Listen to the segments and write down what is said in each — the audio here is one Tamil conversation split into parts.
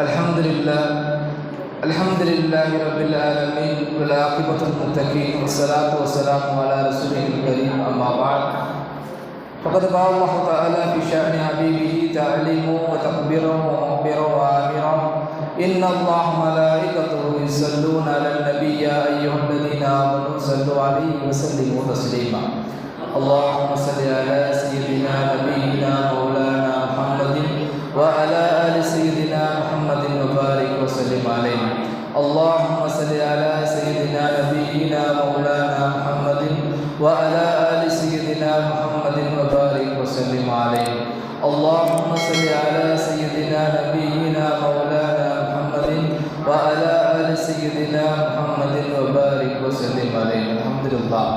الحمد لله الحمد لله رب العالمين والعاقبة للمتقين والصلاة والسلام على رسوله الكريم أما بعد. فقد قال الله تعالى في شأن حبيبه تعليما وتكبيرا ومغفرا وآمرا إن الله ملائكته يصلون على النبي يا أيها الذين آمنوا صلوا عليه وسلموا تسليما. اللهم صل على سيدنا نبينا مولانا محمد وعلى آل سيدنا وسلم عليه اللهم صل على سيدنا نبينا مولانا محمد وعلى آل سيدنا محمد وبارك وسلم عليه اللهم صل على سيدنا نبينا مولانا محمد وعلى آل سيدنا محمد وبارك وسلم عليه الحمد لله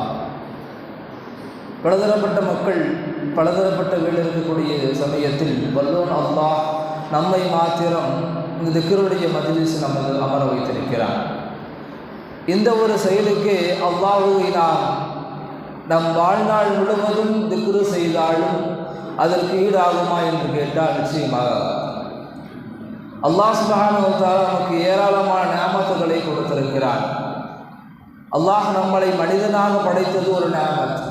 பலதரப்பட்ட மக்கள் பலதரப்பட்ட வீடு இருக்கக்கூடிய சமயத்தில் வல்லோன் அல்லாஹ் நம்மை மாத்திரம் இந்த திக்கருடைய மஜிலிஸ் நமக்கு அமர வைத்திருக்கிறான் இந்த ஒரு செயலுக்கு அல்லாஹுவை நாம் நம் வாழ்நாள் முழுவதும் திக்ரு செய்தாலும் அதற்கு ஈடாகுமா என்று கேட்டால் நிச்சயமாக. அல்லாஹ் சுபஹானுவத்தால் நமக்கு ஏராளமான நியாமத்துகளை கொடுத்திருக்கிறான் அல்லாஹ் நம்மளை மனிதனாக படைத்தது ஒரு நியாமத்.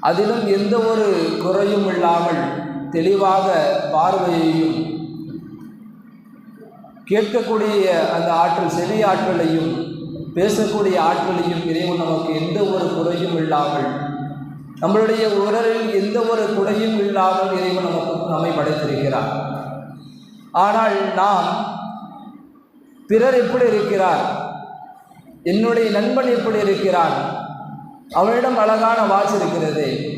அதிலும் எந்த ஒரு குறையும் இல்லாமல் தெளிவாக பார்வையையும் கேட்கக்கூடிய அந்த ஆற்றல் செவி ஆற்றலையும் பேசக்கூடிய ஆற்றலையும் இறைவன் நமக்கு எந்த ஒரு குறையும் இல்லாமல் நம்மளுடைய உடலில் எந்த ஒரு குறையும் இல்லாமல் இறைவன் நமக்கு நம்மை படைத்திருக்கிறார். ஆனால் நாம் பிறர் எப்படி இருக்கிறார்? என்னுடைய நண்பன் எப்படி இருக்கிறான்? அவனிடம் அழகான வாட்ச் இருக்கிறது.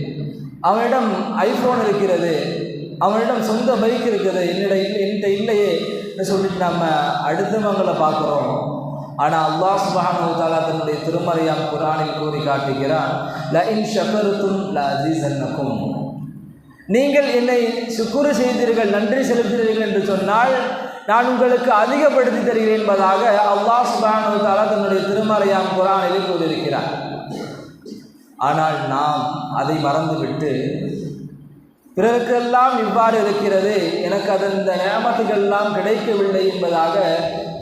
அவனிடம் ஐஃபோன் இருக்கிறது. அவனிடம் சொந்த பைக் இருக்குது என்னிட என்கிட்ட இல்லையே. சொல்லிட்டு நம்ம அடுத்தவங்களை பார்க்குறோம். ஆனால் அல்லாஹ் சுபஹானு தாலா தன்னுடைய திருமறையாம் குரானில் கூறி காட்டுகிறான். ல இன் ல அசீசன்னக்கும் நீங்கள் என்னை சுக்குறு செய்தீர்கள் நன்றி செலுத்துகிறீர்கள் என்று சொன்னால் நான் உங்களுக்கு அதிகப்படுத்தி தருகிறேன் என்பதாக அல்லாஹ் சுபஹானு தாலா தன்னுடைய திருமறையாம் குரானில் கூறியிருக்கிறார். ஆனால் நாம் அதை மறந்துவிட்டு பிறருக்கெல்லாம் இவ்வாறு இருக்கிறது. எனக்கு அது இந்த நியமத்துக்கெல்லாம் கிடைக்கவில்லை என்பதாக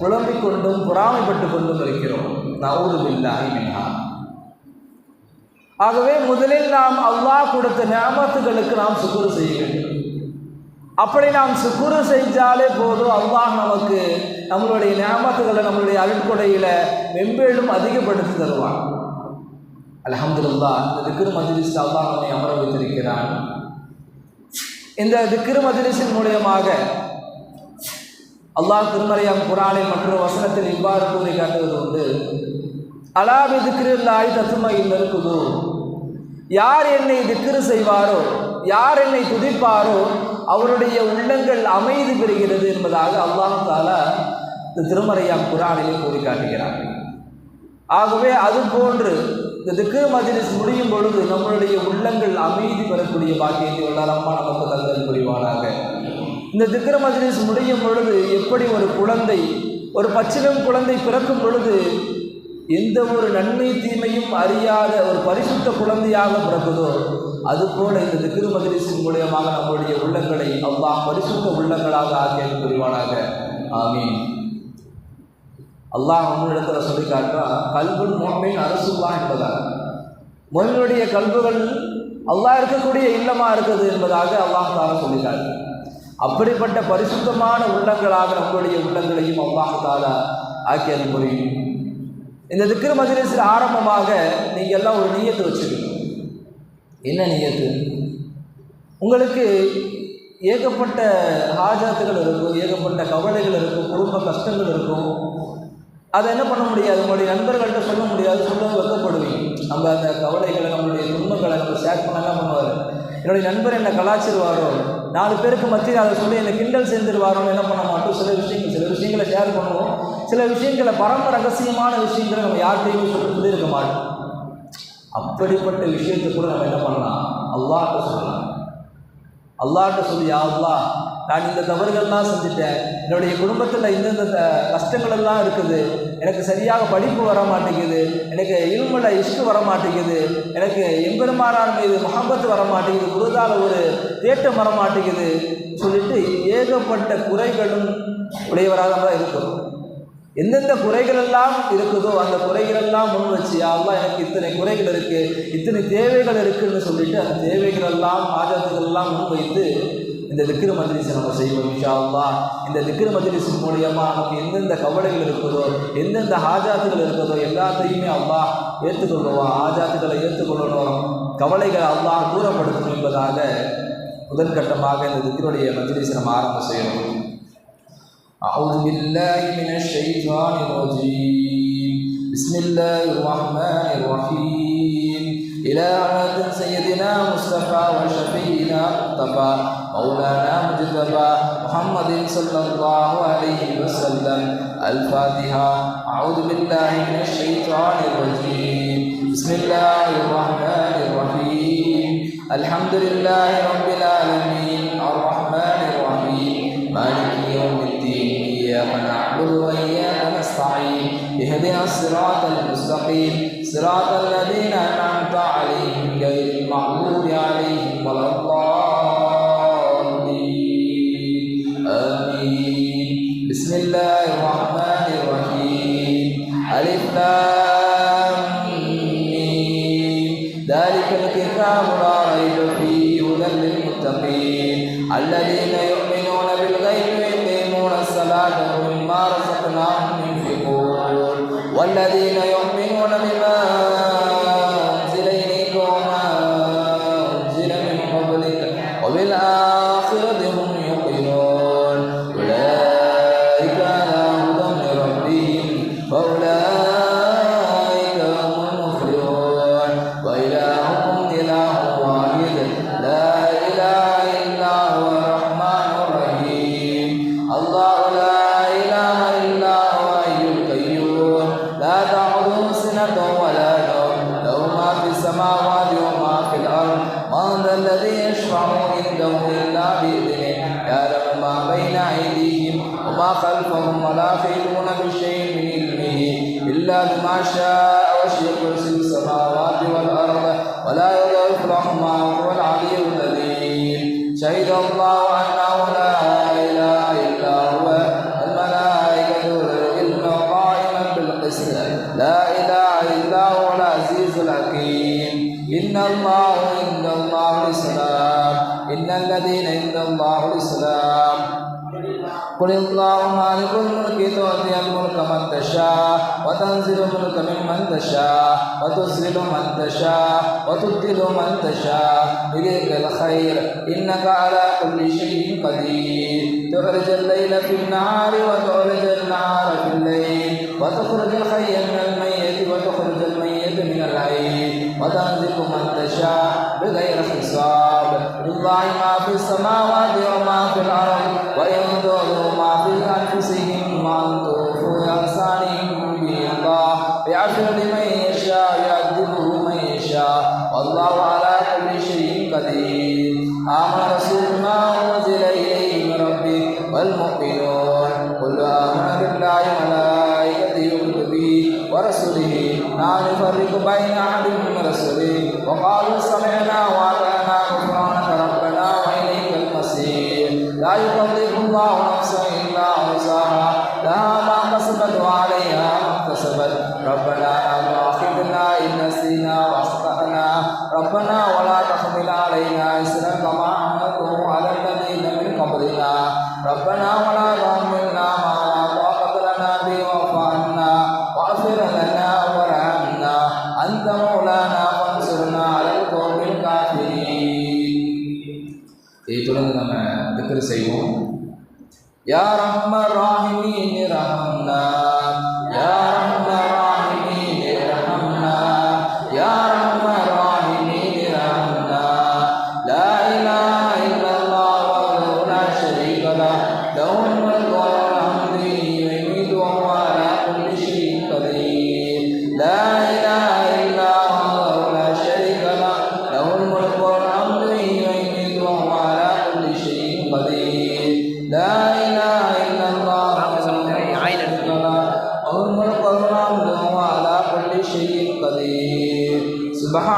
புலம்பிக் கொண்டும் பொறாமைப்பட்டு கொண்டும் இருக்கிறோம். நவுதுபில்லாஹி ஆகவே முதலில் நாம் அல்லாஹ் கொடுத்த நியமத்துகளுக்கு நாம் சுக்குறு செய்ய வேண்டும். அப்படி நாம் சுக்குறு செஞ்சாலே போதும். அல்லாஹ் நமக்கு நம்மளுடைய நியமத்துகளை நம்மளுடைய அருட்கொடையில் மெம்பேலும் அதிகப்படுத்தி தருவான். அலமதுல்லா இந்த திக்ரு மஜிலிஸ் அல்லாஹ் நம்மை அமர வைத்திருக்கிறான். இந்த திக்ரு மஜ்லிஸின் மூலியமாக அல்லாஹ் திருமறையாம் குரானில் மற்றொரு வசனத்தில் இவ்வாறு கூறி காட்டுவது உண்டு. அலாபி திக்ருல்லாய் தத்துமா இருக்குது யார் என்னை திக்ரு செய்வாரோ யார் என்னை துதிப்பாரோ அவருடைய உள்ளங்கள் அமைதி பெறுகிறது என்பதாக அல்லாஹ் தாலா இந்த திருமறையாம் குரானிலே கூறி காட்டுகிறார் ஆகவே அது போன்று இந்த திக்ர மஜிலிஸ் முடியும் பொழுது நம்மளுடைய உள்ளங்கள் அமைதி பெறக்கூடிய பாக்கியத்தை வல்லாரம்மா நமக்கு தந்தல் புரிவானாக. இந்த திக்ர மஜிலிஸ் முடியும் பொழுது எப்படி ஒரு குழந்தை ஒரு பச்சிலம் குழந்தை பிறக்கும் பொழுது எந்த ஒரு நன்மை தீமையும் அறியாத ஒரு பரிசுத்த குழந்தையாக பிறக்குதோ அதுபோல இந்த திக்ரு மஜ்லிஸின் மூலியமாக நம்முடைய உள்ளங்களை அவ்வா பரிசுத்த உள்ளங்களாக ஆக்கியது புரிவானாக. ஆமீன். அல்லாஹ் உன்னிடத்தில் சொல்லி காட்டுறா கல்புன் மோமின் அரசுல்லா என்பதாக மொழினுடைய கல்புகள் அல்லாஹ் இருக்கக்கூடிய இல்லமாக இருக்குது என்பதாக அல்லாஹ் தாரா சொல்லி அப்படிப்பட்ட பரிசுத்தமான உள்ளங்களாக நம்முடைய உள்ளங்களையும் அல்லாஹ் தாலா ஆக்கியது புரியும் இந்த திக்ரு மஜ்லிஸில் ஆரம்பமாக நீங்கள் எல்லாம் ஒரு நீயத்தை வச்சுக்கணும் என்ன நீயத்து? உங்களுக்கு ஏகப்பட்ட ஹாஜாத்துகள் இருக்கும் ஏகப்பட்ட கவலைகள் இருக்கும் குடும்ப கஷ்டங்கள் இருக்கும். அதை என்ன பண்ண முடியாது? உங்களுடைய நண்பர்கள்ட்ட சொல்ல முடியாது. சொல்ல வெக்கப்படுவீங்க. நம்ம அந்த கவலைகளை நம்மளுடைய துன்பங்களை நம்ம ஷேர் பண்ண என்ன பண்ணுவார்? என்னுடைய நண்பர் என்னை கலாச்சிருவாரோ? நாலு பேருக்கு மத்தியில் அதை சொல்லி என்னை கிண்டல் செஞ்சிருவாரோன்னு என்ன பண்ண மாட்டோம்? சில விஷயங்கள் சில விஷயங்களை ஷேர் பண்ணுவோம். சில விஷயங்களை பரம ரகசியமான விஷயங்களை நம்ம யார்கிட்டையும் சொல்லி இருக்க மாட்டோம். அப்படிப்பட்ட விஷயத்தை கூட நம்ம என்ன பண்ணலாம்? அல்லாஹ்ட்ட சொல்லலாம். அல்லாட்ட சொல்லி "யா நான் இந்த தவறுகள்லாம் செஞ்சுட்டேன். என்னுடைய குடும்பத்தில் இந்தந்த கஷ்டங்களெல்லாம் கஷ்டங்கள் எல்லாம் இருக்குது. எனக்கு சரியாக படிப்பு வர மாட்டேங்குது. எனக்கு இருமல இஷ்டு வர மாட்டேங்குது. எனக்கு எம்பெருமானார் மீது முகம்பத்து வர மாட்டேங்குது. குருதால ஒரு தேட்டம் வர மாட்டேங்குது. சொல்லிட்டு ஏகப்பட்ட குறைகளும் உடையவராக தான் இருக்கிறோம். எந்தெந்த குறைகள் எல்லாம் இருக்குதோ அந்த குறைகள் எல்லாம் முன் வச்சு அல்லாஹ் எனக்கு இத்தனை குறைகள் இருக்கு இத்தனை தேவைகள் இருக்குன்னு சொல்லிட்டு அந்த தேவைகள் எல்லாம் ஆஜத்துகள் எல்லாம் முன் வைத்து இந்த திக்ரு மஜ்லிஸை நம்ம செய்வோம் இன்ஷா இந்த திக்ரு மஜ்லிஸின் மூலியமா நமக்கு எந்தெந்த கவலைகள் இருக்குதோ எந்தெந்த ஆஜாத்துகள் இருக்குதோ எல்லாத்தையுமே அல்லாஹ் ஏற்றுக்கொள்ளுவோம் ஆஜாத்துகளை ஏற்றுக்கொள்ளணும் கவலைகளை அல்லாஹ் தூரப்படுத்தணும் என்பதாக முதற்கட்டமாக இந்த திக்ருடைய மஜ்லிஸை நம்ம ஆரம்பம் செய்யணும். أعوذ بالله من الشيطان الرجيم. بسم الله الرحمن الرحيم. إلى عهد سيدنا مصطفى وشفينا مصطفى مولانا مجتبى محمد صلى الله عليه وسلم. الفاتحة. أعوذ بالله من الشيطان الرجيم. بسم الله الرحمن الرحيم. الحمد لله رب العالمين. اهدنا الصراط المستقيم. صراط الذين أنعمت عليهم غير المغضوب عليهم ولا الضالين. آمين. بسم الله الرحمن الرحيم. ألف ذلك الكتاب لا ريب فيه هدى للمتقين. الذين يؤمنون شاء وسع كرسي السماوات والأرض ولا يضعف رحمه وهو العلي العظيم شهد الله أنه لا إله إلا هو الملائكة والعلم قائما بالقسط. لا إله إلا هو العزيز الحكيم. إن الله عند الله الإسلام. إن الذين عند الله الإسلام. قل اللهم مالك الملك تؤتي الملك من تشاء وتنزل الملك ممن تشاء وتسرد من تشاء وتبدل من تشاء بيدك الخير إنك على كل شيء قدير تخرج الليل في النهار وتخرج النهار في الليل وتخرج الحي من الميت وتخرج الميت من الحي وتنزل من تشاء بغير حساب لله ما في السماوات نفرق بين أحد من رسله وقالوا سمعنا وأطعنا غفرانك ربنا وإليك المصير لا يكلف الله نفسا إلا وسعها لها ما كسبت وعليها ما اكتسبت ربنا لا تؤاخذنا إن نسينا وأخطأنا ربنا ولا تحمل علينا إسرا كما حملته على الذين من قبلنا ربنا ولا تحملنا ما لا طاقة لنا به واعف عنا واغفر لنا செய்வோம். யா ரஹ்மர் সুবাহ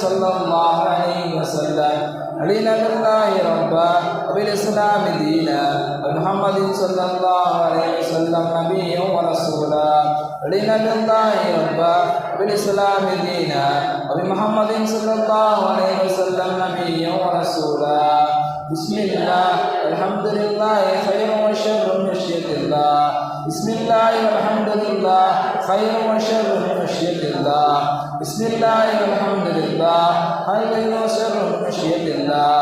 ومحمد صلى الله عليه وسلم رضينا بالله ربا وبالإسلام دينا ومحمد صلى الله عليه وسلم نبيا ورسولا رضينا بالله ربا وبالإسلام دينا وبمحمد صلى الله عليه وسلم نبيا ورسولا بسم الله الحمد لله خير وشر من خشية الله بسم الله والحمد لله خير وشر من خشية الله. بسم الله والحمد لله خير وشر من خشية الله.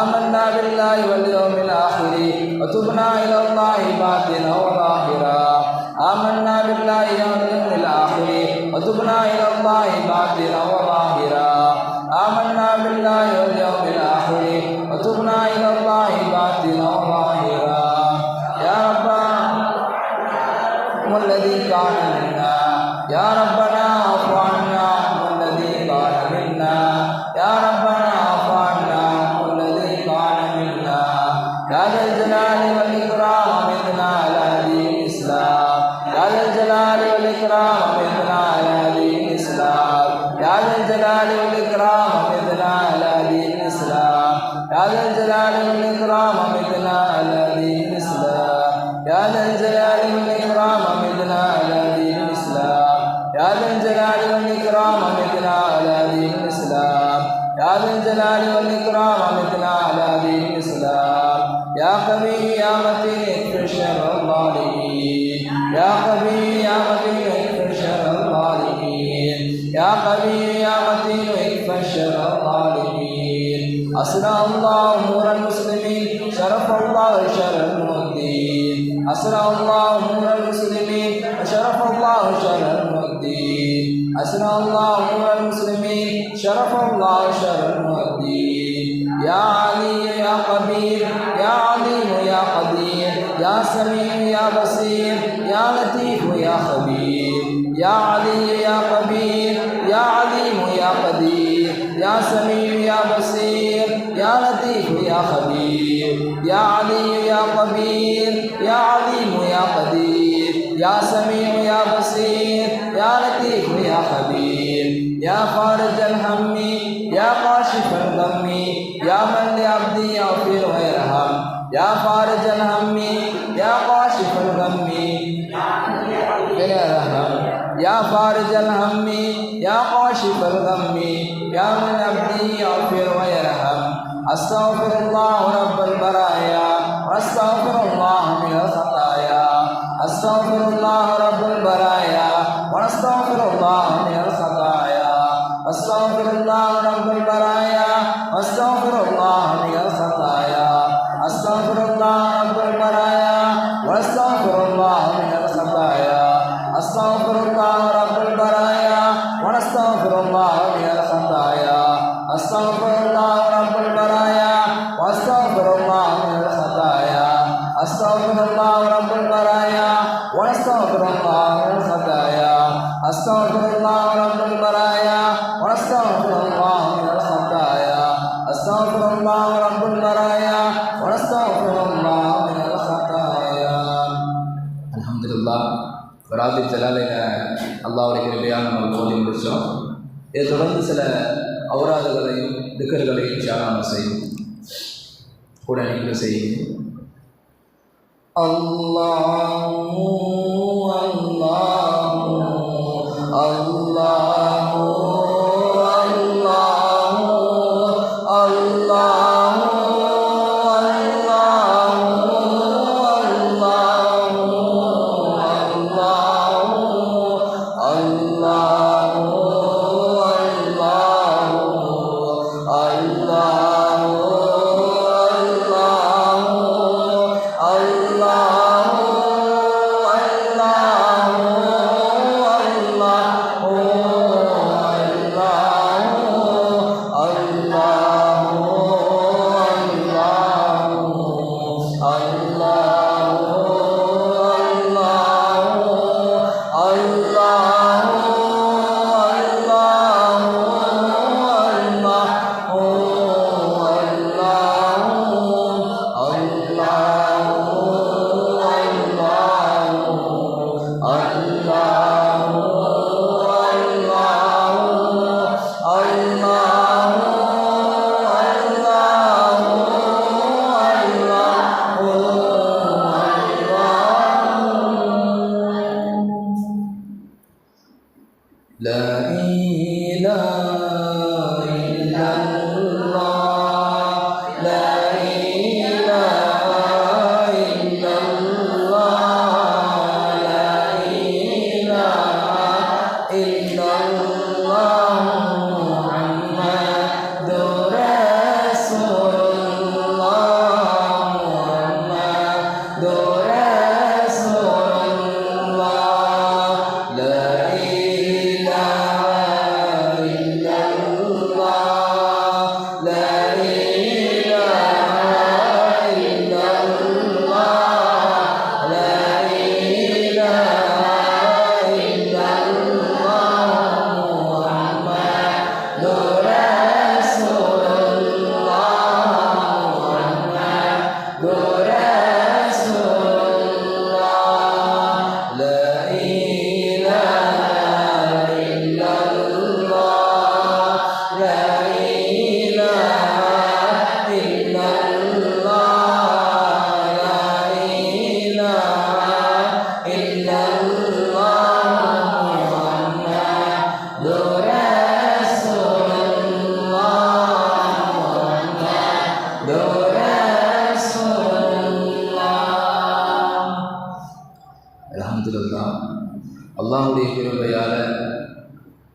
آمنا بالله واليوم الآخر وتبنا إلى الله باطنا وظاهرا. آمنا بالله واليوم الآخر وتبنا إلى الله باطنا وظاهرا. آمنا بالله واليوم الآخر وتبنا إلى الله يا قوي يا متين اكفر شر الظالمين؟ يا قوي يا متين اكفر شر الظالمين؟ أسرى الله أمور المسلمين شرف الله شر المؤدين أسرى الله أمور المسلمين وشرف الله شر المؤدين أسرى الله أمور المسلمين شرف الله شر المؤدين يا علي يا قدير يا عليم يا قدير يا سميع يا بصير. لطيف يا خبير يا علي يا قبير يا عليم يا قدير يا سميع يا بصير يا لطيف يا خبير يا علي يا قبير يا عليم يا قدير يا سميع يا بصير يا لطيف يا خبير يا فارج الهم يا كاشف الغم يا من لعبدي يغفر ويرحم يا فارج الهم يا فارج الهم يا كاشف الغم يا من عبدي يغفر ويرحم استغفر الله رب البرايا واستغفر الله من الخطايا استغفر الله رب البرايا واستغفر الله من الخطايا استغفر الله رب البرايا واستغفر الله من الخطايا استغفر الله رب البرايا واستغفر الله சில அவுராதுகளையும் திக்கர்களையும் தியானம் செய்யும். கூட நீங்கள் செய்யும் அல்லாஹ் அல்லாஹ் அல்லாஹ் அல்லாஹ். لا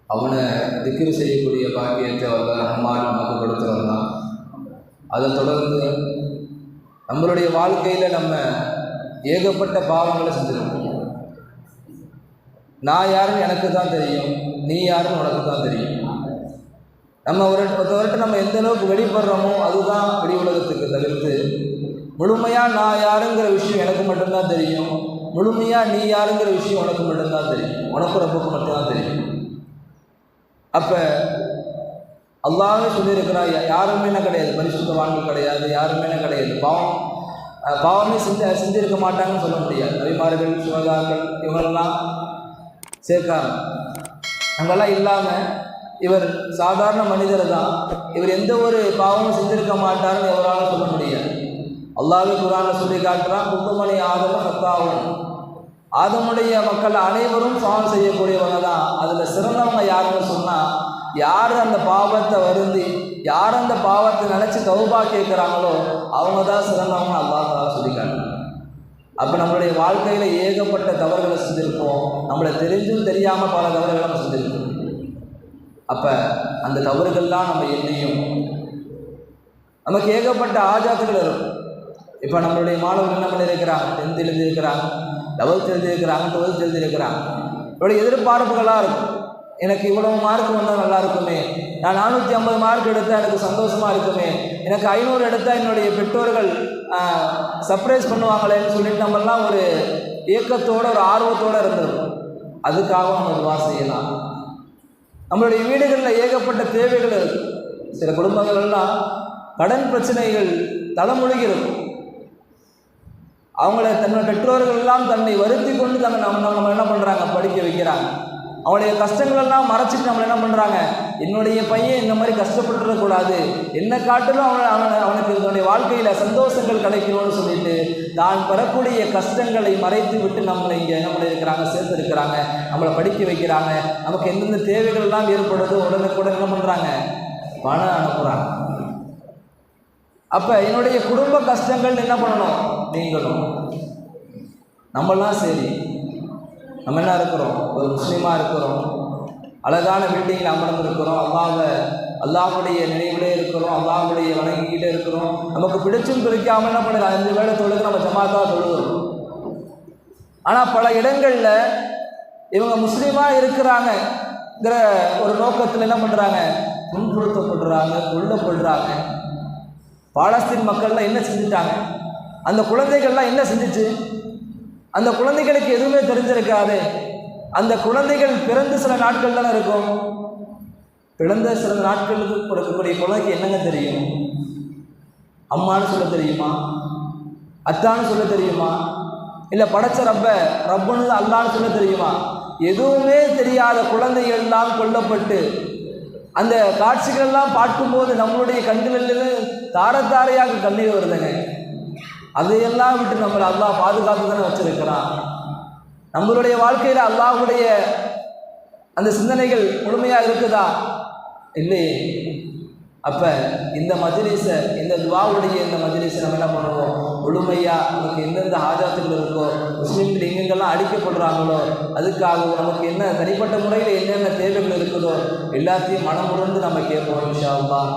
அவனை திக்ரு செய்யக்கூடிய பாக்கியத்தை அவர் ரஹ்மான் நமக்கு கொடுத்துருந்தான் அதை தொடர்ந்து நம்மளுடைய வாழ்க்கையில் நம்ம ஏகப்பட்ட பாவங்களை செஞ்சிருக்கோம். நான் யாருன்னு எனக்கு தான் தெரியும் நீ யாருன்னு உனக்கு தான் தெரியும். நம்ம ஒரு ஒருத்தவர்கிட்ட நம்ம எந்த அளவுக்கு வெளிப்படுறோமோ அதுதான் வெளி உலகத்துக்கு தவிர்த்து முழுமையாக நான் யாருங்கிற விஷயம் எனக்கு மட்டும்தான் தெரியும் முழுமையாக நீ யாருங்கிற விஷயம் உனக்கு மட்டும்தான் தெரியும் உனக்கு ரப்புக்கு மட்டும்தான் தெரியும். அப்போ அல்லாவே சொல்லியிருக்கிறா யாருமே என்ன கிடையாது. பரிசுத்தவான்கள் கிடையாது யாருமே என்ன கிடையாது. பாவம் பாவமே செஞ்சு செஞ்சிருக்க மாட்டாங்கன்னு சொல்ல முடியாது. நபிமார்கள் சிவகாக்கள் இவங்களெல்லாம் சேர்க்காம. அங்கெல்லாம் இல்லாமல் இவர் சாதாரண மனிதர் தான். இவர் எந்த ஒரு பாவமும் செஞ்சிருக்க மாட்டார்னு எவராலும் சொல்ல முடியாது. அல்லாவே குரான சொல்லி காட்டுறான் குப்பமணி ஆதம சத்தாவும். ஆதமுடைய மக்கள் அனைவரும் பாவம் செய்யக்கூடியவங்க தான் அதில் சிறந்தவங்க யாருன்னு சொன்னால் யார் அந்த பாவத்தை வருந்தி யார் அந்த பாவத்தை நினச்சி தௌபா கேட்குறாங்களோ அவங்க தான் சிறந்தவங்க அல்லாஹ் சொல்லிக்காங்க அப்போ நம்மளுடைய வாழ்க்கையில் ஏகப்பட்ட தவறுகளை செஞ்சுருப்போம். நம்மளை தெரிஞ்சும் தெரியாமல் பல தவறுகளை நம்ம செஞ்சுருப்போம். அப்போ அந்த தவறுகள்லாம் நம்ம என்னையும் நமக்கு ஏகப்பட்ட ஆஜாத்துகள் இருக்கும் இப்போ நம்மளுடைய மாணவர்கள் என்ன பண்ணியிருக்கிறாங்க டென்த் இருக்கிறாங்க எழுதியிருக்கிறாங்க லெவல்த் எழுதியிருக்கிறாங்க இவருடைய எதிர்பார்ப்புகளாக இருக்கும் எழுதியிருக்கிறாங்க எதிர்பார்ப்புகளாக இருக்கும். எனக்கு இவ்வளவு மார்க் வந்தால் நல்லா இருக்குமே. நான் நானூற்றி ஐம்பது மார்க் எடுத்தால் எனக்கு சந்தோஷமாக இருக்குமே. எனக்கு ஐநூறு எடுத்தால் என்னுடைய பெற்றோர்கள் சர்ப்ரைஸ் பண்ணுவாங்களேன்னு சொல்லிட்டு நம்மெல்லாம் ஒரு ஏக்கத்தோட ஒரு ஆர்வத்தோடு இருந்திருக்கும் அதுக்காக நம்ம துவா செய்யலாம். நம்மளுடைய வீடுகளில் ஏகப்பட்ட தேவைகள் இருக்கு. சில குடும்பங்கள் எல்லாம் கடன் பிரச்சனைகள் தலைமொழிகிறது இருக்கும். அவங்கள தன்னோட பெற்றோர்கள் எல்லாம் தன்னை வருத்தி கொண்டு தங்க நம்ம நம்ம என்ன பண்ணுறாங்க படிக்க வைக்கிறாங்க. அவனுடைய கஷ்டங்கள் எல்லாம் மறைச்சிட்டு நம்மளை என்ன பண்ணுறாங்க என்னுடைய பையன் இந்த மாதிரி கஷ்டப்பட்டுறக்கூடாது என்ன காட்டிலும் அவனை அவனை அவனுக்கு இதனுடைய வாழ்க்கையில் சந்தோஷங்கள் கிடைக்கணும்னு சொல்லிட்டு தான் பெறக்கூடிய கஷ்டங்களை மறைத்து விட்டு நம்மளை இங்கே என்ன பண்ணியிருக்கிறாங்க சேர்த்துருக்கிறாங்க. நம்மளை படிக்க வைக்கிறாங்க. நமக்கு எந்தெந்த தேவைகள் எல்லாம் ஏற்படுதோ உடனுக்குடன் என்ன பண்ணுறாங்க பணம் அனுப்புகிறாங்க அப்போ என்னுடைய குடும்ப கஷ்டங்கள் என்ன பண்ணணும்? நீங்களும் நம்மளாம் சரி. நம்ம என்ன இருக்கிறோம்? ஒரு முஸ்லீமாக இருக்கிறோம். அழகான பில்டிங்கில் அமர்ந்திருக்கிறோம். அல்லாவை அல்லாவுடைய நினைவிலே இருக்கிறோம். அல்லாவுடைய வணங்கிக்கிட்டே இருக்கிறோம். நமக்கு பிடிச்சும் பிடிக்காம என்ன பண்ணுறது அஞ்சு வேலை தொழுது நம்ம ஜமாத்தா தொழுகிறோம். ஆனால் பல இடங்களில் இவங்க முஸ்லீமாக இருக்கிறாங்கங்கிற ஒரு நோக்கத்தில் என்ன பண்ணுறாங்க துன்புறுத்தப்படுறாங்க கொல்லப்படுறாங்க. பாலஸ்தீன் மக்கள்லாம் என்ன செஞ்சுட்டாங்க? அந்த குழந்தைகள்லாம் என்ன செஞ்சுச்சு? அந்த குழந்தைகளுக்கு எதுவுமே தெரிஞ்சிருக்காது. அந்த குழந்தைகள் பிறந்து சில நாட்கள் தானே இருக்கும். பிறந்த சில நாட்களுக்கு கொடுக்கக்கூடிய குழந்தைக்கு என்னங்க தெரியும்? அம்மான்னு சொல்ல தெரியுமா? அத்தான்னு சொல்ல தெரியுமா? இல்லை படைச்ச ரப்ப ரப்பன்னு அல்லான்னு சொல்ல தெரியுமா? எதுவுமே தெரியாத குழந்தைகள் எல்லாம் கொல்லப்பட்டு அந்த காட்சிகளெல்லாம் பார்க்கும்போது நம்மளுடைய கண்களிலிருந்து தாரத்தாரையாக கண்ணீர் வருதுங்க. அதையெல்லாம் விட்டு நம்மளை அல்லாஹ் பாதுகாத்து தானே வச்சிருக்கிறான். நம்மளுடைய வாழ்க்கையில் அல்லாஹுடைய அந்த சிந்தனைகள் முழுமையாக இருக்குதா? இல்லையே. அப்போ இந்த மஜ்லிஸை இந்த துவாவுடைய இந்த மஜ்லிஸை நம்ம என்ன பண்ணுவோம்? முழுமையாக நமக்கு எந்தெந்த ஆஜாத்துகள் இருக்கோ முஸ்லீம்கள் எங்கெங்கெல்லாம் அடிக்கப்படுறாங்களோ அதுக்காக நமக்கு என்ன தனிப்பட்ட முறையில் என்னென்ன தேவைகள் இருக்குதோ எல்லாத்தையும் மனமுறந்து நம்ம கேட்போம் இன்ஷா அல்லாஹ்.